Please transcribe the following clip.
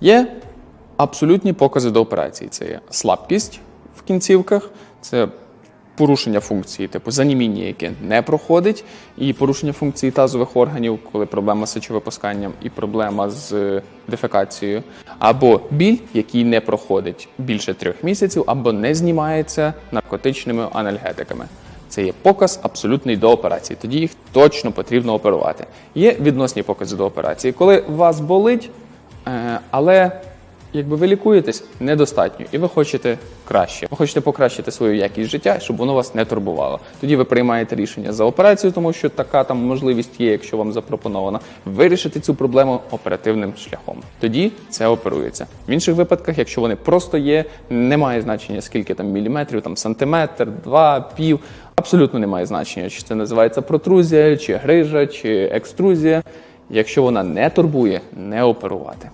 Є абсолютні покази до операції. Це є слабкість в кінцівках, це порушення функції, типу заніміння, яке не проходить, і порушення функції тазових органів, коли проблема з сечовипусканням і проблема з е, дефекацією, або біль, який не проходить більше трьох місяців, або не знімається наркотичними анальгетиками. Це є показ абсолютний до операції. Тоді їх точно потрібно оперувати. Є відносні покази до операції, коли вас болить, але якби ви лікуєтесь недостатньо, і ви хочете краще. Ви хочете покращити свою якість життя, щоб воно вас не турбувало. Тоді ви приймаєте рішення за операцію, тому що така там можливість є, якщо вам запропонована, вирішити цю проблему оперативним шляхом. Тоді це оперується. В інших випадках, якщо вони просто є, немає значення скільки там міліметрів, там сантиметр, два, пів. Абсолютно немає значення, чи це називається протрузія, чи грижа, чи екструзія. Якщо вона не турбує, не оперувати.